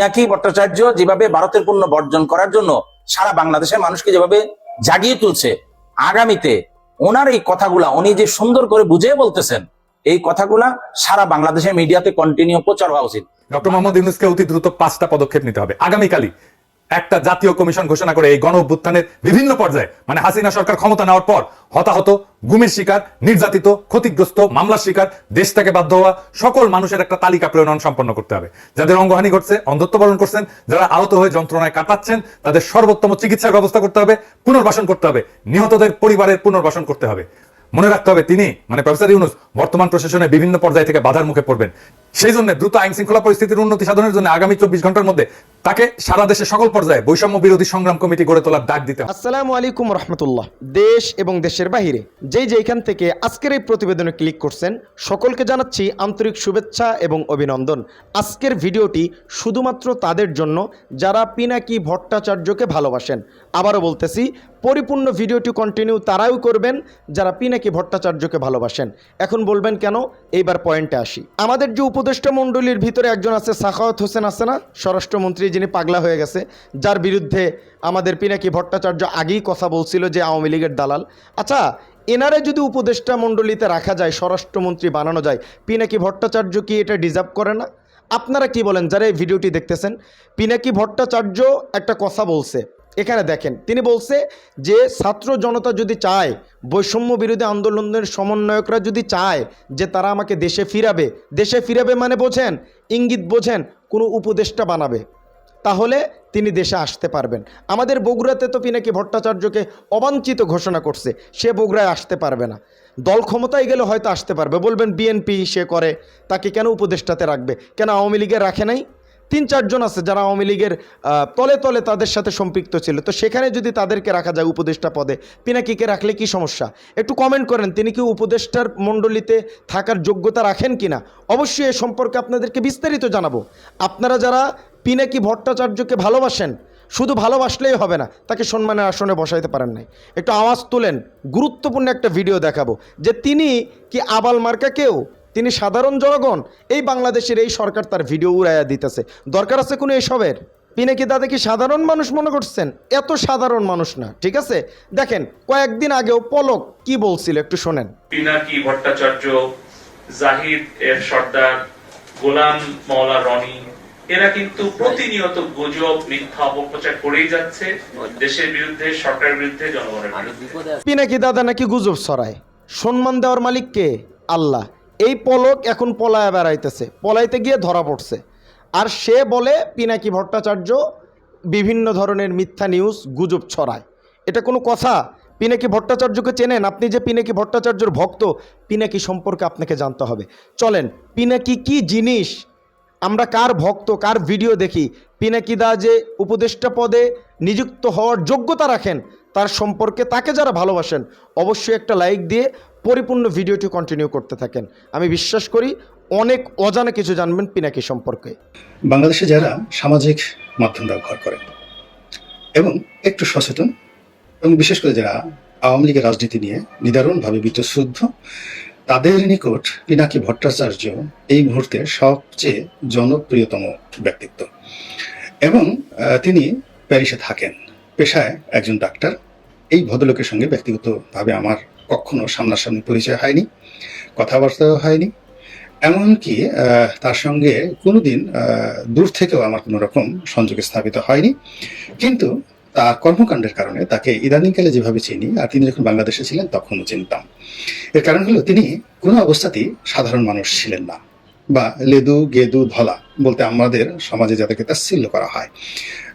পিনাকি ভট্টাচার্য যেভাবে ভারতের পণ্য বর্জন করার জন্য সারা বাংলাদেশের মানুষকে যেভাবে জাগিয়ে তুলছে, আগামীতে ওনার এই কথাগুলা, উনি যে সুন্দর করে বুঝে বলতেছেন, এই কথাগুলা সারা বাংলাদেশের মিডিয়াতে কন্টিনিউ প্রচার হওয়া উচিত। ডক্টর মোহাম্মদ ইউনুসকে অতি দ্রুত পাঁচটা পদক্ষেপ নিতে হবে। আগামীকালই একটা জাতীয় কমিশন ঘোষণা করে এই গণ অভ্যুত্থানের বিভিন্ন পর্যায়ে মানে হাসিনা সরকার ক্ষমতা নেওয়ার পর হতাহত, গুমের শিকার, নির্যাতিত, ক্ষতিগ্রস্ত, মামলার শিকার, দেশ থেকে বাধ্য হওয়া সকল মানুষের একটা তালিকা প্রণয়ন সম্পন্ন করতে হবে। যাদের অঙ্গহানি ঘটছে, অন্ধত্ব বরণ করছেন, যারা আহত হয়ে যন্ত্রণায় কাটাচ্ছেন তাদের সর্বোত্তম চিকিৎসার ব্যবস্থা করতে হবে, পুনর্বাসন করতে হবে, নিহতদের পরিবারের পুনর্বাসন করতে হবে। মনে রাখতে হবে তিনি মানে প্রফেসর ইউনুস, বর্তমান প্রশাসনের বিভিন্ন পর্যায় থেকে বাধার মুখে পড়বেন। সেই জন্য দ্রুত আইন শৃঙ্খলা পরিস্থিতির উন্নতি সাধনের জন্য আগামী চব্বিশ ঘণ্টার মধ্যে তাকে সারা দেশের সকল পর্যায়ে বৈষম্য বিরোধী সংগ্রাম কমিটি গড়ে তোলার ডাক দিতে আসসালামু আলাইকুম রহমতুল্লাহ। দেশ এবং দেশের বাহিরে যেই যেখান থেকে আজকের এই প্রতিবেদনে ক্লিক করছেন, সকলকে জানাচ্ছি আন্তরিক শুভেচ্ছা এবং অভিনন্দন। আজকের ভিডিওটি শুধুমাত্র তাদের জন্য, যারা পিনাকি ভট্টাচার্যকে ভালোবাসেন। আবারও বলতেছি, পরিপূর্ণ ভিডিওটি কন্টিনিউ তারাও করবেন, যারা পিনাকি ভট্টাচার্যকে ভালোবাসেন? এখন বলবেন কেন? এইবার পয়েন্টে আসি। আমাদের যে উপদেষ্টা মণ্ডলীর ভিতরে একজন আছে সাখাওয়াত হোসেন আছে না? স্বরাষ্ট্রমন্ত্রী যিনি পাগলা হয়ে গেছে, যার বিরুদ্ধে আমাদের পিনাকি ভট্টাচার্য আগেই কথা বলছিল যে আওয়ামী লীগের দালাল? আচ্ছা এনারে যদি উপদেষ্টা মণ্ডলীতে রাখা যায়, স্বরাষ্ট্রমন্ত্রী বানানো যায় পিনাকি ভট্টাচার্য কি এটা ডিজার্ভ করে না? আপনারা কি বলেন? যারা এই ভিডিওটি দেখতেছেন পিনাকি ভট্টাচার্য একটা কথা বলছে? এখানে দেখেন, তিনি বলছে যে ছাত্র জনতা যদি চায়, বৈষম্য বিরোধী আন্দোলনের সমন্বয়করা যদি চায় যে তারা আমাকে দেশে ফিরাবে দেশে ফিরাবে মানে বোঝেন, ইঙ্গিত বোঝেন, কোনো উপদেষ্টা বানাবে, তাহলে তিনি দেশে আসতে পারবেন। আমাদের বগুড়াতে তো পিনাকি ভট্টাচার্যকে অবাঞ্ছিত ঘোষণা করছে, সে বগুড়ায় আসতে পারবে না। দল ক্ষমতায় গেলে হয়তো আসতে পারবে, বলবেন বিএনপি সে করে, তাকে কেন উপদেষ্টাতে রাখবে? কেন আওয়ামী লীগের রাখে নাই? তিন চারজন আছে যারা আওয়ামী লীগের তলে তলে তাদের সাথে সম্পৃক্ত ছিল। তো সেখানে যদি তাদেরকে রাখা যায় উপদেষ্টা পদে, পিনাকিকে রাখলে কি সমস্যা? একটু কমেন্ট করেন, তিনি কি উপদেষ্টার মণ্ডলীতে থাকার যোগ্যতা রাখেন কি না অবশ্যই এ সম্পর্কে আপনাদেরকে বিস্তারিত জানাব। আপনারা যারা পিনাকি ভট্টাচার্যকে ভালোবাসেন, শুধু ভালোবাসলেই হবে না, তাকে সম্মানের আসনে বসাইতে পারেন নাই। একটু আওয়াজ তোলেন, গুরুত্বপূর্ণ একটা ভিডিও দেখাবো, যে তিনি কি আবাল মার্কা কেউ? তিনি সাধারণ জনগণ এই বাংলাদেশের এই সরকার তার ভিডিও উড়াইয়া দিতেছে। দরকার আছে কোনো এসবের? পিনাকি দাদা কি সাধারণ মানুষ মনে করছেন? এত সাধারণ মানুষ না ঠিক আছে? দেখেন কয়েকদিন আগেও পলক কি বলছিল একটু শোনেন। পিনাকি ভট্টাচার্য জাহিদ এর সর্দার গোলাম মওলা রনি এরা কিন্তু প্রতিনিয়ত গুজব মিথ্যা অপপ্রচার করেই যাচ্ছে। দেশের বিরুদ্ধে সরকারের বিরুদ্ধে জনগণের বিরুদ্ধে। পিনাকি দাদা নাকি গুজব ছড়ায়? সম্মান দেওয়ার মালিক কে? আল্লাহ। এই পলক এখন পলায় বেড়াইতেছে, পলাইতে গিয়ে ধরা পড়ছে। আর সে বলে, পিনাকি ভট্টাচার্য বিভিন্ন ধরনের মিথ্যা নিউজ গুজব ছড়ায়। এটা কোনো কথা? পিনাকি ভট্টাচার্যকে চেনেন? আপনি যে পিনাকি ভট্টাচার্যর ভক্ত, পিনাকি সম্পর্কে আপনাকে জানতে হবে। চলেন, পিনাকি কি জিনিস? আমরা কার ভক্ত, কার ভিডিও দেখি? পিনাকিদা যে উপদেষ্টা পদে নিযুক্ত হওয়ার যোগ্যতা রাখেন তার সম্পর্কে তাকে যারা ভালোবাসেন, অবশ্যই একটা লাইক দিয়ে পরিপূর্ণ ভিডিওটি কন্টিনিউ করতে থাকেন। আমি বিশ্বাস করি অনেক অজানা কিছু জানবেন পিনাকি সম্পর্কে। বাংলাদেশে যারা সামাজিক মাধ্যম ব্যবহার করেন এবং একটু সচেতন এবং বিশেষ করে যারা আওয়ামী লীগের রাজনীতি নিয়ে নিদারুণভাবে বিতশ্রুদ্ধ তাদের নিকট পিনাকি ভট্টাচার্য এই মুহূর্তে সবচেয়ে জনপ্রিয়তম ব্যক্তিত্ব। এবং তিনি প্যারিসে থাকেন। পেশায় একজন ডাক্তার। এই ভদ্রলোকের সঙ্গে ব্যক্তিগতভাবে আমার কখনো সামনাসামনি পরিচয় হয়নি, কথাবার্তাও হয়নি। এমনকি তার সঙ্গে কোনোদিন দূর থেকেও আমার কোনো রকম সংযোগ স্থাপিত হয়নি। কিন্তু তার কর্মকাণ্ডের কারণে তাকে ইদানিংকালে যেভাবে চিনি আর তিনি যখন বাংলাদেশে ছিলেন তখনও চিনতাম। এর কারণ হলো তিনি কোনো অবস্থাতেই সাধারণ মানুষ ছিলেন না বা লেদু, গেদু, ধলা বলতে আমাদের সমাজে যাদেরকে তাচ্ছিল্য করা হয়।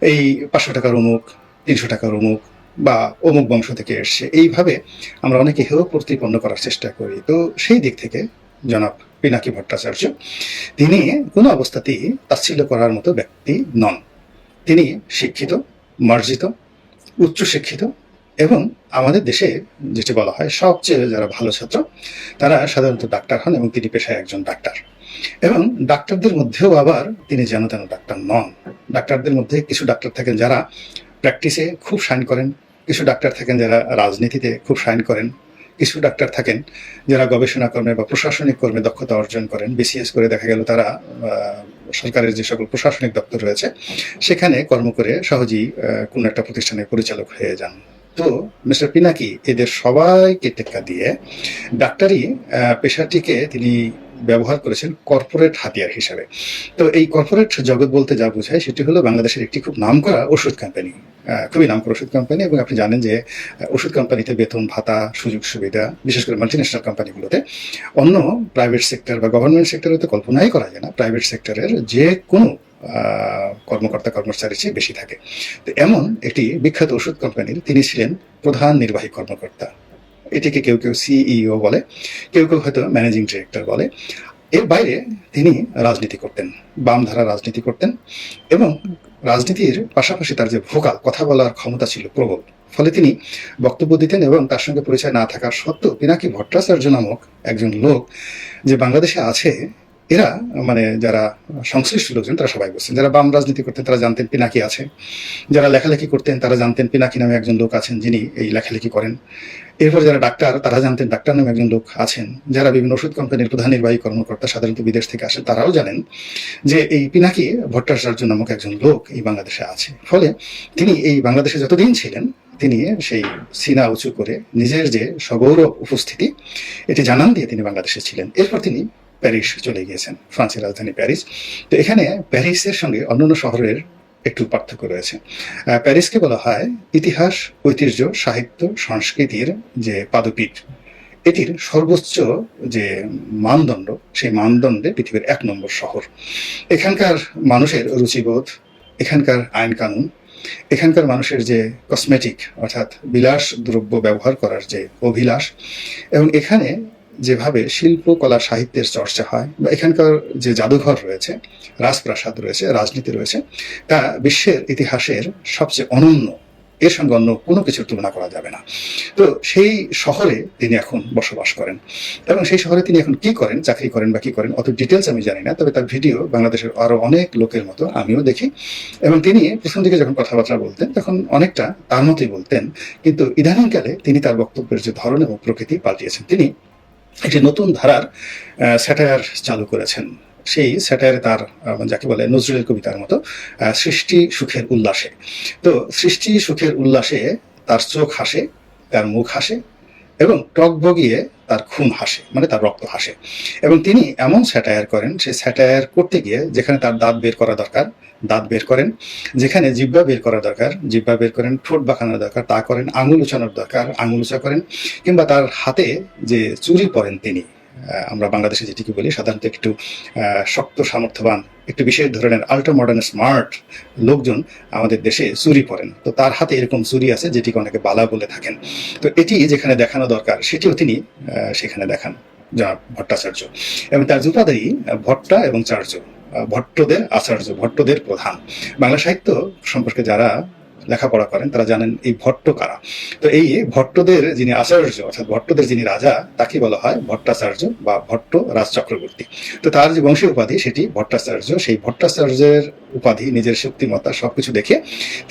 এই পাঁচশো টাকার অমুক তিনশো টাকার অমুক বা অমুক বংশ থেকে এসছে। এইভাবে আমরা অনেকে হেয় প্রতিপন্ন করার চেষ্টা করি। তো সেই দিক থেকে জনাব পিনাকি ভট্টাচার্য, তিনি কোনো অবস্থাতেই তাচ্ছিল্য করার মতো ব্যক্তি নন। তিনি শিক্ষিত, মার্জিত, উচ্চশিক্ষিত এবং আমাদের দেশে যেটি বলা হয় সবচেয়ে যারা ভালো ছাত্র, তারা সাধারণত ডাক্তার হন এবং তিনি পেশায় একজন ডাক্তার। এবং ডাক্তারদের মধ্যেও আবার তিনি যেন তেন ডাক্তার নন। ডাক্তারদের মধ্যে কিছু ডাক্তার থাকেন যারা প্র্যাকটিসে খুব সাইন করেন। কিছু ডাক্তার থাকেন যারা রাজনীতিতে খুব সাইন করেন। কিছু ডাক্তার থাকেন যারা গবেষণা কর্মে বা প্রশাসনিক কর্মে দক্ষতা অর্জন করেন। বিসিএস করে দেখা গেল তারা সরকারের যে সকল প্রশাসনিক দপ্তর রয়েছে, সেখানে কর্ম করে সহজেই কোনো একটা প্রতিষ্ঠানের পরিচালক হয়ে যান। তো মিস্টার পিনাকি এদের সবাইকে টেক্কা দিয়ে ডাক্তারি পেশাটিকে তিনি ব্যবহার করেছেন কর্পোরেট হাতিয়ার হিসাবে। তো এই কর্পোরেট জগৎ বলতে যা বোঝায় সেটি হলো বাংলাদেশের একটি খুব নামকরা ওষুধ কোম্পানি খুবই নামকরা ওষুধ কোম্পানি এবং আপনি জানেন যে ওষুধ কোম্পানিতে বেতন, ভাতা, সুযোগ সুবিধা, বিশেষ করে মাল্টিন্যাশনাল কোম্পানিগুলোতে অন্য প্রাইভেট সেক্টর বা গভর্নমেন্ট সেক্টরে তো কল্পনাই করা যায় না। প্রাইভেট সেক্টরের যে কোনো কর্মকর্তা, কর্মচারীর চেয়ে বেশি থাকে। তো এমন একটি বিখ্যাত ওষুধ কোম্পানির তিনি ছিলেন প্রধান নির্বাহী কর্মকর্তা। এটিকে কেউ কেউ সিইও বলে, কেউ কেউ হয়তো ম্যানেজিং ডিরেক্টর বলে। এর বাইরে তিনি রাজনীতি করতেন, বাম ধারা রাজনীতি করতেন এবং রাজনীতির পাশাপাশি তার যে ভোকাল, কথা বলার ক্ষমতা ছিল প্রবল। ফলে তিনি বক্তব্য দিতেন এবং তার সঙ্গে পরিচয় না থাকার সত্ত্বেও পিনাকি ভট্টাচার্য নামক একজন লোক যে বাংলাদেশে আছে এরা মানে যারা সংশ্লিষ্ট লোকজন, তারা সবাই বলছেন যারা বাম রাজনীতি করতেন, তারা জানতেন পিনাকি আছে। যারা লেখালেখি করতেন, তারা জানতেন পিনাকি নামে একজন লোক আছেন যিনি এই লেখালেখি করেন। এরপর যারা ডাক্তার, তারা জানতেন ডাক্তার নামে একজন লোক আছেন। যারা বিভিন্ন ওষুধ কোম্পানির প্রধান নির্বাহী কর্মকর্তা সাধারণত বিদেশ থেকে আসেন, তারাও জানেন যে এই পিনাকি ভট্টাচার্য নামক একজন লোক এই বাংলাদেশে আছে। ফলে তিনি এই বাংলাদেশে যতদিন ছিলেন, তিনি সেই সিনা উঁচু করে নিজের যে সগৌরব উপস্থিতি, এটি জানান দিয়ে তিনি বাংলাদেশে ছিলেন। এরপর তিনি প্যারিস চলে গিয়েছেন, ফ্রান্সের রাজধানী প্যারিস। তো এখানে প্যারিসের সঙ্গে অন্যান্য শহরের একটু পার্থক্য রয়েছে। প্যারিসকে বলা হয় ইতিহাস, ঐতিহ্য, সাহিত্য, সংস্কৃতির যে পাদপীঠ, এটির সর্বোচ্চ যে মানদণ্ড, সেই মানদণ্ডে পৃথিবীর এক নম্বর শহর। এখানকার মানুষের রুচিবোধ, এখানকার আইন কানুন, এখানকার মানুষের যে কসমেটিক অর্থাৎ বিলাস দ্রব্য ব্যবহার করার যে অভিলাষ, এবং এখানে যেভাবে শিল্প, কলা, সাহিত্যের চর্চা হয়, বা এখানকার যে জাদুঘর রয়েছে, রাজপ্রাসাদ রয়েছে, রাজনীতি রয়েছে, তা বিশ্বের ইতিহাসের সবচেয়ে অনন্য, এর সঙ্গে অন্য কোনো কিছুর তুলনা করা যাবে না। তো সেই শহরে তিনি এখন বসবাস করেন। এবং সেই শহরে তিনি এখন কি করেন, চাকরি করেন বা কি করেন, অত ডিটেলস আমি জানি না, তবে তার ভিডিও বাংলাদেশের আরও অনেক লোকের মতো আমিও দেখি। এবং তিনি প্রথম দিকে যখন কথাবার্তা বলতেন, তখন অনেকটা তার মতোই বলতেন, কিন্তু ইদানিংকালে তিনি তার বক্তব্যের যে ধরন এবং প্রকৃতি পাল্টিয়েছেন। তিনি একটি নতুন ধারার স্যাটায়ার চালু করেছেন। সেই স্যাটায়ারে তার যাকে বলে নজরুলের কবিতার মতো সৃষ্টি সুখের উল্লাসে। তো সৃষ্টি সুখের উল্লাসে তার চোখ হাসে, তার মুখ হাসে এবং টক ভগিয়ে তার খুন হাসে মানে তার রক্ত হাসে এবং তিনি এমন স্যাটায়ার করেন সে স্যাটায়ার করতে গিয়ে যেখানে তার দাঁত বের করা দরকার, দাঁত বের করেন। যেখানে জিব্বা বের করা দরকার জিব্বা বের করেন, ঠোঁট বাঁকানোর দরকার, তা করেন, আঙুল উছানোর দরকার, আঙুল উঁচা করেন। কিংবা তার হাতে যে চুরি পরেন তিনি আমরা বাংলাদেশে যেটিকে বলি, সাধারণত একটু শক্ত সামর্থ্যবান, একটু বিশেষ ধরনের আল্ট্রা মডার্ন স্মার্ট লোকজন আমাদের দেশে চুরি পরেন তো তার হাতে এরকম চুরি আছে যেটিকে অনেকে বালা বলে থাকেন। তো এটি যেখানে দেখানো দরকার, সেটিও তিনি সেখানে দেখান, জনাব ভট্টাচার্য। এবং তার জুতাদারি ভট্টা এবং চার্য ভট্টদের আচার্য, ভট্টদের প্রধান। বাংলা সাহিত্য সম্পর্কে যারা লেখাপড়া করেন, তারা জানেন এই ভট্ট কারা। তো এই ভট্টদের যিনি আচার্য, অর্থাৎ ভট্টদের যিনি রাজা, তাকে বলা হয় ভট্টাচার্য বা ভট্ট রাজ চক্রবর্তী। তো তার যে বংশী উপাধি, সেটি ভট্টাচার্য। সেই ভট্টাচার্যের উপাধি, নিজের শক্তিমত্তা সবকিছু দেখে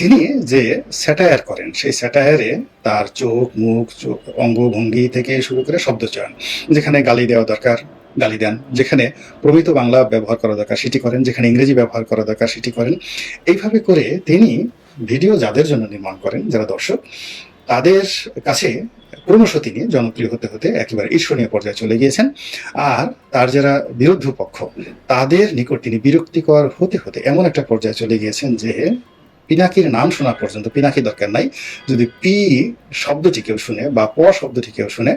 তিনি যে স্যাটায়ার করেন, সেই স্যাটায়ারে তার চোখ, মুখ চোখ অঙ্গভঙ্গি থেকে শুরু করে শব্দচয়ন যেখানে গালি দেওয়া দরকার গালি দেন, যেখানে প্রমিত বাংলা ব্যবহার করা দরকার সেটি করেন, যেখানে ইংরেজি ব্যবহার করা দরকার সেটি করেন। এইভাবে করে তিনি ভিডিও যাদের জন্য নির্মাণ করেন, যারা দর্শক, তাদের কাছে ক্রমশ তিনি জনপ্রিয় হতে হতে একেবারে ঈর্ষণীয় পর্যায়ে চলে গিয়েছেন। আর তার যারা বিরোধী পক্ষ তাদের নিকট তিনি বিরক্তিকর হতে হতে এমন একটা পর্যায়ে চলে গিয়েছেন যে পিনাকির নাম শোনা পর্যন্ত পিনাকি দরকার নাই। যদি পি শব্দটি কেউ শুনে বা প শব্দটি কেউ শুনে,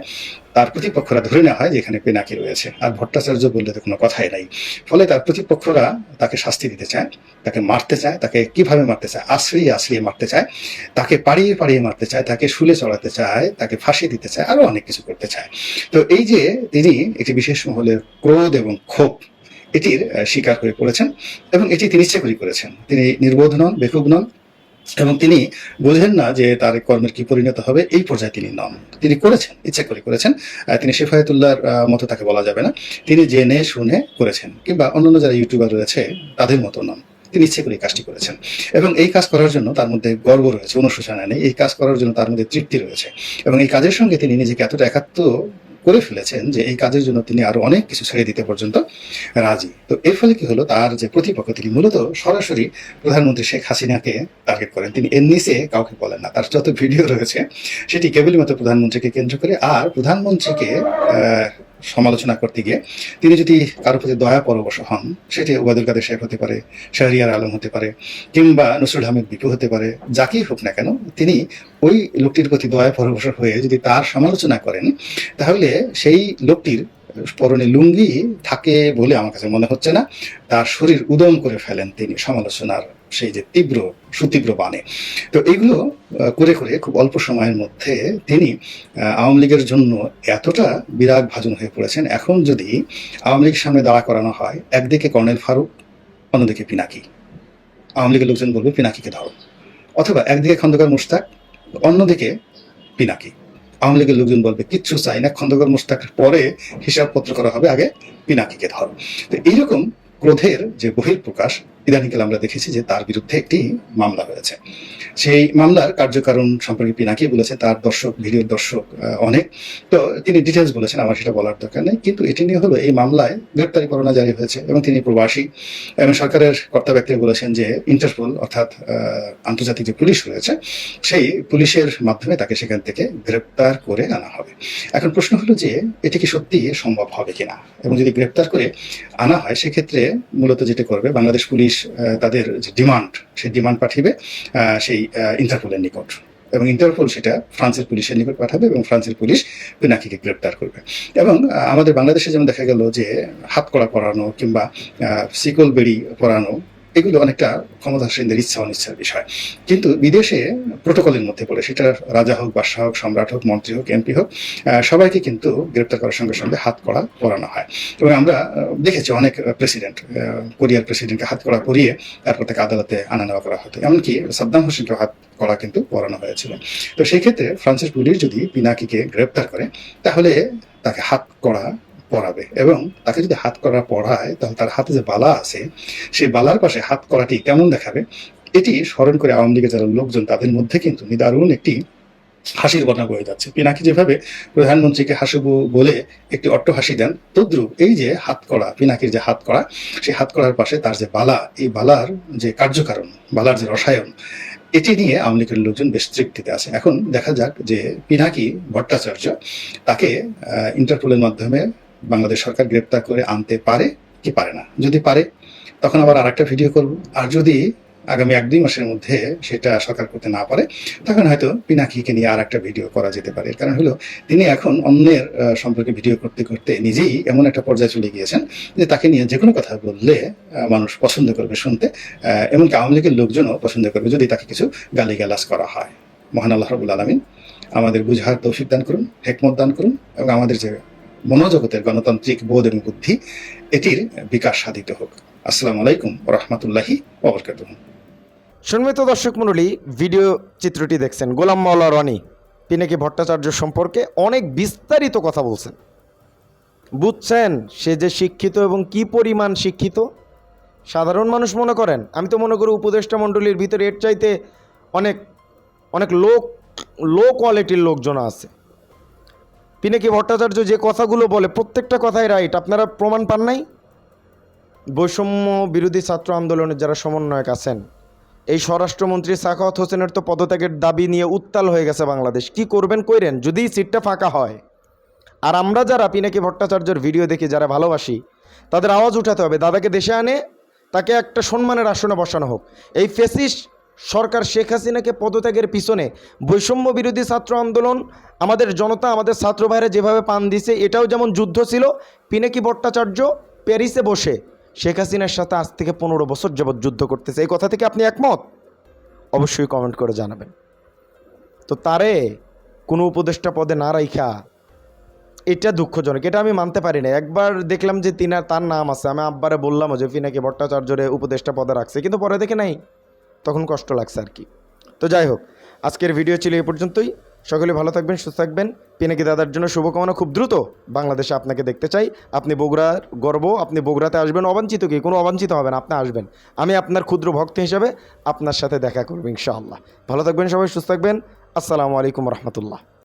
তার প্রতিপক্ষরা ধরে নেওয়া হয় যে এখানে পিনাকি রয়েছে। আর ভট্টাচার্য বললে তো কোনো কথাই নাই। ফলে তার প্রতিপক্ষরা তাকে শাস্তি দিতে চায়, তাকে মারতে চায়, তাকে কীভাবে মারতে চায়, আশ্রিয়ে আশ্রিয়ে মারতে চায়, তাকে পাড়িয়ে পাড়িয়ে মারতে চায়, তাকে শুলে চড়াতে চায়, তাকে ফাঁসি দিতে চায়, আরও অনেক কিছু করতে চায়। তো এই যে তিনি একটি বিশেষ মহলের ক্রোধ এবং ক্ষোভ এটির শিকার হয়ে পড়েছেন এবং এটি তিনি ইচ্ছে করে করেছেন। তিনি নির্বোধ নন, বেকুব নন এবং তিনি বোঝেন না যে তার কর্মের কি পরিণত হবে, এই পর্যায়ে তিনি নন। তিনি করেছেন, ইচ্ছে করে করেছেন তিনি শেফায়তুল্লাহর মতো তাকে বলা যাবে না। তিনি জেনে, শুনে করেছেন কিংবা অন্যান্য যারা ইউটিউবার রয়েছে, তাদের মতো নন। তিনি ইচ্ছে করে কাজটি করেছেন এবং এই কাজ করার জন্য তার মধ্যে গর্ব রয়েছে, অনুশোচনা নেই। এই কাজ করার জন্য তার মধ্যে তৃপ্তি রয়েছে এবং এই কাজের সঙ্গে তিনি নিজেকে এতটা একাত্ম করে ফেলেছেন যে এই কাজের জন্য তিনি আরও অনেক কিছু ছেড়ে দিতে পর্যন্ত রাজি। তো এর ফলে কি হলো? তার যে প্রতিপক্ষ, তিনি মূলত সরাসরি প্রধানমন্ত্রী শেখ হাসিনাকে টার্গেট করেন। তিনি এর নিচে কাউকে বলেন না। তার যত ভিডিও রয়েছে, সেটি কেবলমাত্র প্রধানমন্ত্রীকে কেন্দ্র করে আর প্রধানমন্ত্রীকে সমালোচনা করতে গিয়ে তিনি যদি কারোর প্রতি দয়া পরবশ হন, সেটি ওবায়দুল কাদের শেখ হতে পারে, শাহরিয়ার আলম হতে পারে, কিংবা নসরুল আহমেদ বিপু হতে পারে, যাকেই হোক না কেন, তিনি ওই লোকটির প্রতি দয়া পরবশ হয়ে যদি তার সমালোচনা করেন, তাহলে সেই লোকটির পরনে লুঙ্গি থাকে বলে আমার কাছে মনে হচ্ছে না। তার শরীর উদম করে ফেলেন তিনি সমালোচনার সেই যে তীব্র, সুতীব্র বানে তো এইগুলো করে করে খুব অল্প সময়ের মধ্যে তিনি আওয়ামী লীগের জন্য এতটা বিরাগ ভাজন হয়ে পড়েছেন। এখন যদি আওয়ামী লীগের সামনে দাঁড়া করানো হয়, একদিকে কর্নেল ফারুক, অন্যদিকে পিনাকি। আওয়ামী লীগের লোকজন বলবে, পিনাকিকে ধরো। অথবা একদিকে খন্দকার মুশতাক, অন্যদিকে পিনাকি। আওয়ামী লীগের লোকজন বলবে, কিচ্ছু চাই না, খন্দকার মুশতাকের পরে হিসাবপত্র করা হবে, আগে পিনাকিকে ধরো। তো এইরকম ক্রোধের যে বহিঃপ্রকাশ ইদানিকাল আমরা দেখেছি যে তার বিরুদ্ধে একটি মামলা হয়েছে। সেই মামলার কার্যকারণ সম্পর্কে পিনাকি বলেছে, তার দর্শক, ভিডিওর দর্শক অনেক। তো তিনি ডিটেলস বলেছেন, আমার সেটা বলার দরকার নেই। কিন্তু এটি নিয়ে হলো, এই মামলায় গ্রেপ্তারি পরোয়ানা জারি হয়েছে এবং তিনি প্রবাসী। এবং সরকারের কর্তা ব্যক্তিরা বলেছেন যে ইন্টারপোল, অর্থাৎ আন্তর্জাতিক যে পুলিশ রয়েছে, সেই পুলিশের মাধ্যমে তাকে সেখান থেকে গ্রেপ্তার করে আনা হবে। এখন প্রশ্ন হলো যে, এটি কি সত্যি সম্ভব হবে কিনা? এবং যদি গ্রেপ্তার করে আনা হয়, সেক্ষেত্রে মূলত যেটা করবে, বাংলাদেশ পুলিশ তাদের যে ডিমান্ড সেই ডিমান্ড পাঠিয়ে সেই ইন্টারপোলের নিকট। এবং ইন্টারপোল সেটা ফ্রান্সের পুলিশের নিকট পাঠাবে এবং ফ্রান্সের পুলিশ পিনাকিকে গ্রেপ্তার করবে। এবং আমাদের বাংলাদেশে যেমন দেখা গেল যে হাত করা পরানো কিংবা সিকল বেড়ি পরানো এগুলো অনেকটা ক্ষমতাসীনদের ইচ্ছা অনিচ্ছার বিষয়। কিন্তু বিদেশে প্রোটোকলের মধ্যে পড়ে, সেটা রাজা হোক, বাদশাহ হোক, সম্রাট হোক, মন্ত্রী হোক, এমপি হোক সবাইকে কিন্তু গ্রেপ্তার করার সঙ্গে সঙ্গে হাত কড়া পরানো হয়। এবং আমরা দেখেছি অনেক প্রেসিডেন্ট কোরিয়ার প্রেসিডেন্টকে হাত কড়া পরিয়ে তারপর তাকে আদালতে আনা নেওয়া করা হতো। এমনকি সাদ্দাম হোসেনকে হাত কড়া কিন্তু পরানো হয়েছিল। তো সেই ক্ষেত্রে ফ্রান্সের পুলিশ যদি পিনাকিকে গ্রেপ্তার করে, তাহলে তাকে হাত কড়া পরাবে এবং তাকে যদি হাত করা পড়ায়, তাহলে তার হাতে যে বালা আছে, সেই বালার পাশে হাত করাটি কেমন দেখাবে? এটি স্মরণ করে আওয়ামী লীগের যারা লোকজন, তাদের মধ্যে কিন্তু নিদারুণ একটি হাসির বর্ণা বয়ে যাচ্ছে। পিনাকি যেভাবে প্রধানমন্ত্রীকে হাসিবু বলে একটি অট্ট হাসি দেন, তদ্রুপ এই যে হাত করা, পিনাকির যে হাত করা, সেই হাত করার পাশে তার যে বালা, এই বালার যে কার্যকারণ, বালার যে রসায়ন, এটি নিয়ে আওয়ামী লীগের লোকজন বেশ তৃপ্তিতে আছে। এখন দেখা যাক যে পিনাকি ভট্টাচার্য তাকে ইন্টারপোলের মাধ্যমে বাংলাদেশ সরকার গ্রেপ্তার করে আনতে পারে কি পারে না। যদি পারে, তখন আবার আরেকটা ভিডিও করব। আর যদি আগামী এক দুই মাসের মধ্যে সেটা সরকার করতে না পারে, তখন হয়তো পিনাকিকে নিয়ে আর একটা ভিডিও করা যেতে পারে। কারণ হলো, তিনি এখন অন্যের সম্পর্কে ভিডিও করতে করতে নিজেই এমন একটা পর্যায়ে চলে গিয়েছেন যে তাকে নিয়ে যে কোনো কথা বললে মানুষ পছন্দ করবে শুনতে এমনকি আওয়ামী লীগের লোকজনও পছন্দ করবে যদি তাকে কিছু গালিগালাজ করা হয়। মহান আল্লাহ রবুল আলমিন আমাদের বুঝার তৌফিক দান করুন, হেকমত দান করুন এবং আমাদের যে মনোজগতের গণতান্ত্রিক বোধ এবং বুদ্ধি, এটির বিকাশ সাধিত হোক। আসসালামু আলাইকুম রহমতুল্লাহি ওবরকাতুহ সম্মিলিত দর্শক মণ্ডলী, ভিডিও চিত্রটি দেখছেন গোলাম মাওলা রনি। পিনাকি ভট্টাচার্য সম্পর্কে অনেক বিস্তারিত কথা বলছেন। বুঝছেন সে যে শিক্ষিত এবং কি পরিমাণ শিক্ষিত? সাধারণ মানুষ মনে করেন, আমি তো মনে করি উপদেষ্টা মণ্ডলীর ভিতরে এর চাইতে অনেক অনেক লোক লো কোয়ালিটির লোকজন আছে। পিনাকি ভট্টাচার্য যে কথাগুলো বলে, প্রত্যেকটা কথাই রাইট আপনারা প্রমাণ পান নাই? বৈষম্য বিরোধী ছাত্র আন্দোলনের যারা সমন্বয়ক আছেন, এই স্বরাষ্ট্রমন্ত্রী সাখাওয়াত হোসেনের তো পদত্যাগের দাবি নিয়ে উত্তাল হয়ে গেছে বাংলাদেশ। কি করবেন, কইরেন? যদি সিটটা ফাঁকা হয়, আর আমরা যারা পিনাকি ভট্টাচার্যের ভিডিও দেখি, যারা ভালোবাসি, তাদের আওয়াজ উঠাতে হবে। দাদাকে দেশে আনে, তাকে একটা সম্মানের আসনে বসানো হোক। এই ফেসিস সরকার শেখ হাসিনাকে পদত্যাগের পিছনে বৈষম্য বিরোধী ছাত্র আন্দোলন, আমাদের জনতা, আমাদের ছাত্র ভাইরা যেভাবে পান দিছে, এটাও যেমন যুদ্ধ ছিল, পিনাকি ভট্টাচার্য প্যারিসে বসে শেখ হাসিনার সাথে আজ থেকে পনেরো বছর যাবৎ যুদ্ধ করতেছে। এই কথা থেকে আপনি একমত? অবশ্যই কমেন্ট করে জানাবেন। তো তারে কোনো উপদেষ্টা পদে না রাইখা, এটা দুঃখজনক। এটা আমি মানতে পারি না একবার দেখলাম যে তিনার, তার নাম আছে। আমি আব্বারে বললাম যে ফিনাকে ভট্টাচার্যরে উপদেষ্টা পদে রাখছে, কিন্তু পরে দেখে নাই। তখন কষ্ট লাগছে আর কি। তো যাই হোক, আজকের ভিডিও ছিল এ পর্যন্তই। সকলে ভালো থাকবেন, সুস্থ থাকবেন। পিনাকি দাদার জন্য শুভকামনা খুব দ্রুত বাংলাদেশে আপনাকে দেখতে চাই। আপনি বগুড়ার গর্ব, আপনি বগুড়াতে আসবেন, অবাঞ্ছিত কি? কোনো অবাঞ্ছিত হবেন আপনি আসবেন। আমি আপনার ক্ষুদ্র ভক্ত হিসেবে আপনার সাথে দেখা করব ইনশাআল্লাহ। ভালো থাকবেন সবাই, সুস্থ থাকবেন। আসসালামু আলাইকুম রহমতুল্লাহ।